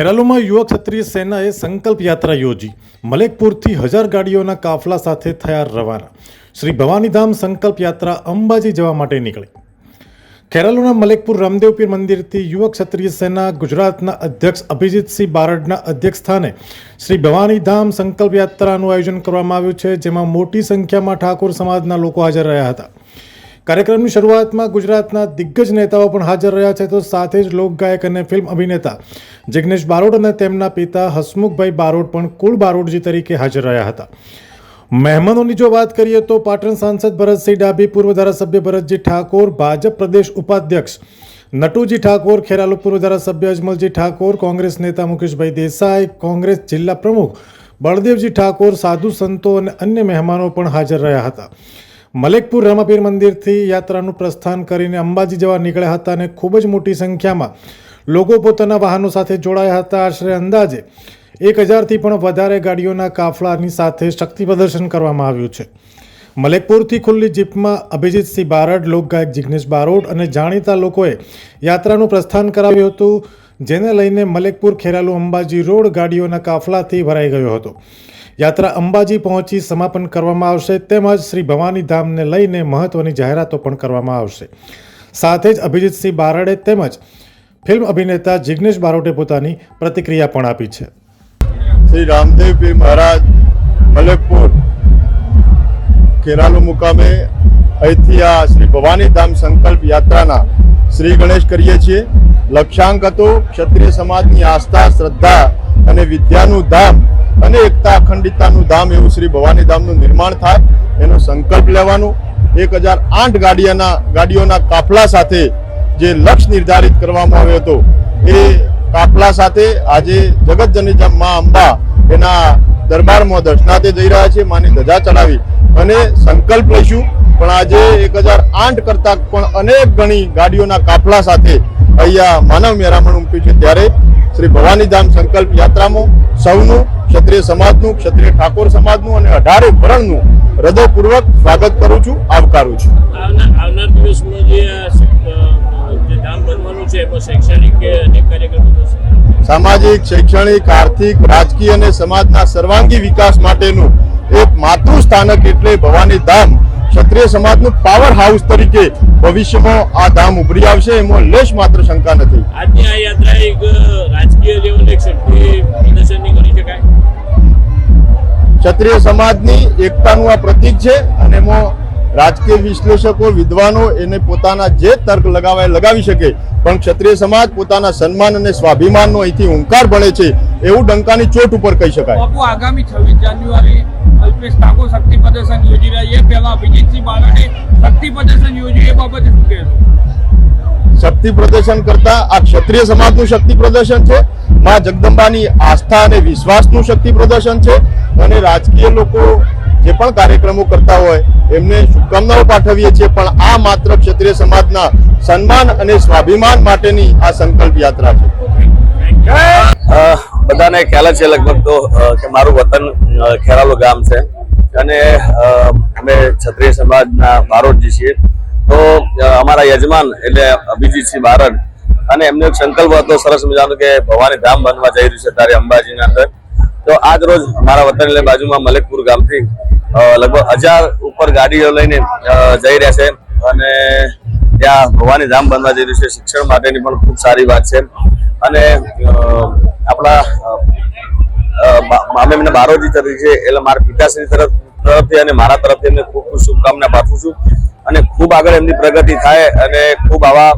ખેરાલુમાં યુવક ક્ષત્રિય સેનાએ સંકલ્પ યાત્રા યોજી. મલેકપુરથી હજાર ગાડીઓના કાફલા સાથે થયા રવાના. શ્રી ભવાનીધામ સંકલ્પ યાત્રા અંબાજી જવા માટે નીકળી. ખેરાલુના મલેકપુર રામદેવપીર મંદિરથી યુવક ક્ષત્રિય સેના ગુજરાતના અધ્યક્ષ અભિજીતસિંહ બારડના અધ્યક્ષ સ્થાને શ્રી ભવાનીધામ સંકલ્પ યાત્રાનું આયોજન કરવામાં આવ્યું છે, જેમાં મોટી સંખ્યામાં ઠાકોર સમાજના લોકો હાજર રહ્યા હતા. કાર્યક્રમની શરૂઆતમાં ગુજરાતના દિગ્ગજ નેતાઓ પણ હાજર રહ્યા છે તો સાથે જ લોકગાયક અને ફિલ્મ અભિનેતા જિગ્નેશ બારોટ અને તેમના પિતા હસમુખભાઈ બારોટ પણ કુલ બારોટજી તરીકે હાજર રહ્યા હતા. મહેમાનોની જો વાત કરીએ તો પાટણ સાંસદ ભરતસિંહ ડાભી, પૂર્વ ધારાસભ્ય ભરતજી ઠાકોર, ભાજપ પ્રદેશ ઉપાધ્યક્ષ નટુજી ઠાકોર ખેરાલુ પૂર્વ ધારાસભ્ય અજમલજી ઠાકોર, કોંગ્રેસ નેતા મુકેશભાઈ દેસાઈ, કોંગ્રેસ જિલ્લા પ્રમુખ બળદેવજી ઠાકોર, સાધુ સંતો અને અન્ય મહેમાનો પણ હાજર રહ્યા હતા. મલેકપુર રામાપીર મંદિરથી યાત્રાનું પ્રસ્થાન કરીને અંબાજી જવા નીકળ્યા હતા અને ખૂબ જ મોટી સંખ્યામાં લોકો પોતાના વાહનો સાથે જોડાયા હતા. આશરે અંદાજે એક હજારથી પણ વધારે ગાડીઓના કાફલાની સાથે શક્તિ પ્રદર્શન કરવામાં આવ્યું છે. મલેકપુરથી ખુલ્લી જીપમાં અભિજીતસિંહ બારડ, લોકગાયક જિગ્નેશ બારોટ અને જાણીતા લોકોએ યાત્રાનું પ્રસ્થાન કરાવ્યું હતું, જેને લઈને મલેકપુર ખેરાલુ અંબાજી રોડ ગાડીઓના કાફલાથી ભરાઈ ગયો હતો. યાત્રા અંબાજી પહોંચી સમાપન કરવામાં આવશે. તેમજ શ્રી ભવાની ધામને લઈને મહત્વની જાહેરાતો પણ કરવામાં આવશે. સાથે જ અભિજીતસિંહ બારડે તેમજ ફિલ્મ અભિનેતા જિગ્નેશ બારોટે પોતાની પ્રતિક્રિયા પણ આપી છે. શ્રી રામદેવ પીર મહારાજ, મલેકપુર કેરાલુ મુકામે અહીંથી આ શ્રી ભવાની ધામ સંકલ્પ યાત્રાના શ્રી ગણેશ કરીએ છીએ. લક્ષ્યાંક હતો ક્ષત્રિય સમાજની આસ્થા, શ્રદ્ધા અને વિદ્યાનું ધામ અને એકતા અખંડિતતાનું ધામ એવું શ્રી ભવાની ધામનું નિર્માણ થાય, એનો સંકલ્પ લેવાનો. એક હજાર આઠ ગાડીઓના ગાડીઓના કાફલા સાથે જે લક્ષ્ય નિર્ધારિત કરવામાં આવ્યો હતો, એ કાફલા સાથે આજે જગતજનની મા અંબા એના દરબારમાં દર્શનાથે જઈ રહ્યા છે, માની ધજા ચડાવી અને સંકલ્પ લઈશું. પણ આજે એક હજાર આઠ કરતા પણ અનેક ગણી ગાડીઓના કાફલા સાથે અહીંયા માનવ મેરામણ ઉમટ્યું છે. ત્યારે શ્રી ભવાનીધામ સંકલ્પ યાત્રામાં સૌનું ક્ષત્રિય સમાજનું ક્ષત્રિય ઠાકોર સમાજનું અને અઢારે ભરણનું હૃદયપૂર્વક સ્વાગત કરું છું આવકારું છું. આવનાર દિવસમાં જે ધામ બનવાનું છે એમાં શૈક્ષણિક સામાજિક શૈક્ષણિક આર્થિક રાજકીય અને સમાજના સર્વાંગી વિકાસ માટેનું એક માતૃ સ્થાનક એટલે ભવાની ધામ ક્ષત્રિય સમાજનું પાવર હાઉસ તરીકે ભવિષ્યમાં આ ધામ ઉભરી આવશે એમાં લેશ માત્ર શંકા નથી. આજની આ યાત્રા એક રાજકીય લેવલે શક્તિ પ્રદર્શનની ગણી શકાય? ક્ષત્રિય સમાજની એકતાનું આ પ્રતીક છે અને એમાં રાજકીય વિશ્લેષકો વિદ્વાનો એને પોતાના જે તર્ક લગાવાય લગાવી શકે. પણ ક્ષત્રિય સમાજ પોતાના સન્માન અને સ્વાભિમાનનો અહીંથી હુંકાર ભળે છે એવું ડંકાની ચોટ ઉપર કહી શકાય. આગામી છવ્વીસ જાન્યુઆરી અલ્પેશ ઠાકોર શક્તિ પ્રદર્શન યોજી રહ્યા છે. પહેલા અભિજીતસિંહ બારડે શક્તિ પ્રદર્શન યોજી એ બાબતે શું કહેશો? શક્તિ પ્રદર્શન કરતા આ ક્ષત્રિય સમાજનું શક્તિ પ્રદર્શન છે માં જગદંબાની આસ્થા અને વિશ્વાસનું શક્તિ પ્રદર્શન છે અને રાજકીય લોકો જે પણ કાર્યક્રમો કરતા હોય, એમને શુભકામનાઓ પાઠવીએ છીએ. પણ આ માત્ર ક્ષત્રિય સમાજના સન્માન અને સ્વાભિમાન માટેની આ સંકલ્પ યાત્રા છે. બધાને ખ્યાલ છે લગભગ તો કે મારું વતન ખેરાલુ ગામ છે. અને અમે ક્ષત્રિય સમાજના બારોટજી છીએ. તો અમારા યજમાન એટલે અભિજીતસિંહ બારડ, અને એમનો સંકલ્પ હતો, સરસ મજાનો કે ભવાની ધામ બનવા જઈ રહ્યું છે ત્યારે અંબાજીના અંદર. તો આજ રોજ મારા વતન એટલે બાજુમાં મલેકપુર ગામથી લગભગ હજાર ઉપર ગાડીઓ લઈને જઈ રહ્યા છે. અને ત્યાં ભવાની ધામ બનવા જઈ રહ્યું છે. શિક્ષણ માટેની પણ ખૂબ સારી વાત છે. અને આપણા મામે એમને બારોજી તરીકે એટલે મારા પિતાશ્રી તરફ, તરફથી અને મારા તરફથી એમને ખૂબ ખૂબ શુભકામના પાઠવું છું. અને ખૂબ આગળ એમની પ્રગતિ થાય અને ખૂબ આવા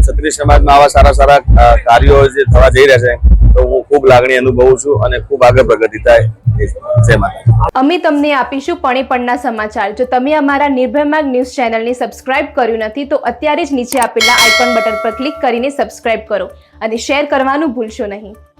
ક્ષત્રિય સમાજમાં આવા સારા સારા કાર્યો જે થવા જઈ રહ્યા છે. તો હું ખૂબ લાગણી અનુભવું છું અને ખૂબ આગળ પ્રગતિ થાય અમે તમને આપીશું પણે પણના સમાચાર. જો તમે અમારા નિર્ભય માર્ગ ન્યૂઝ ચેનલને સબસ્ક્રાઇબ કર્યું નથી, તો અત્યારે જ નીચે આપેલા આઇકોન બટન પર ક્લિક કરીને સબસ્ક્રાઇબ કરો અને શેર કરવાનું ભૂલશો નહીં.